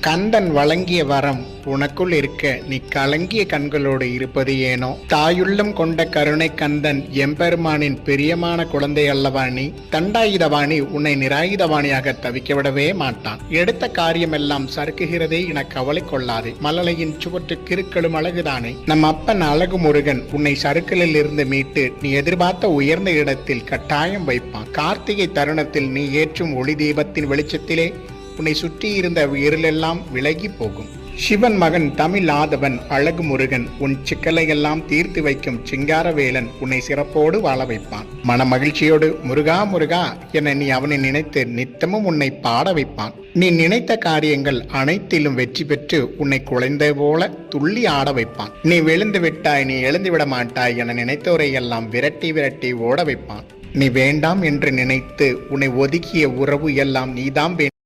கந்தன் வழங்கிய வரம் உனக்குள் இருக்க நீ கலங்கிய கண்களோடு இருப்பது ஏனோ? தாயுள்ளம் கொண்ட கருணை கந்தன் எம்பெருமானின் பிரியமான குழந்தை அல்லவா நீ? தண்டாயுதவாணி உன்னை நிராயுதவாணியாக தவிக்க விடவே மாட்டான். எடுத்த காரியமெல்லாம் சறுக்குகிறதே என கவலை கொள்ளாதே. மலலையின் சுவற்று கிருக்களும் அழகுதானே. நம் அப்பன் அழகு முருகன் உன்னை சறுக்கலில் இருந்து மீட்டு நீ எதிர்பார்த்த உயர்ந்த இடத்தில் கட்டாயம் வைப்பான். கார்த்திகை தருணத்தில் நீ ஏற்றும் ஒளி தீபத்தின் வெளிச்சத்திலே உன்னை சுற்றி இருந்த இருளெல்லாம் விலகி போகும். சிவன் மகன் தமிழ் ஆதவன் அழகு முருகன் உன் சிக்கலையெல்லாம் தீர்த்து வைக்கும் சிங்காரவேலன் உன்னை சிறப்போடு வாழ வைப்பான். மன மகிழ்ச்சியோடு முருகா முருகா என நீ அவனை நினைத்து நித்தமும் உன்னை பாட வைப்பான். நீ நினைத்த காரியங்கள் அனைத்திலும் வெற்றி பெற்று உன்னை குழந்தை போல துள்ளி ஆட வைப்பான். நீ விழுந்து விட்டாய் நீ எழுந்து விட மாட்டாய் என நினைத்தோரை எல்லாம் விரட்டி விரட்டி ஓட வைப்பான். நீ வேண்டாம் என்று நினைத்து உன்னை ஒதுக்கிய உறவு எல்லாம் நீதான் வேண்டும்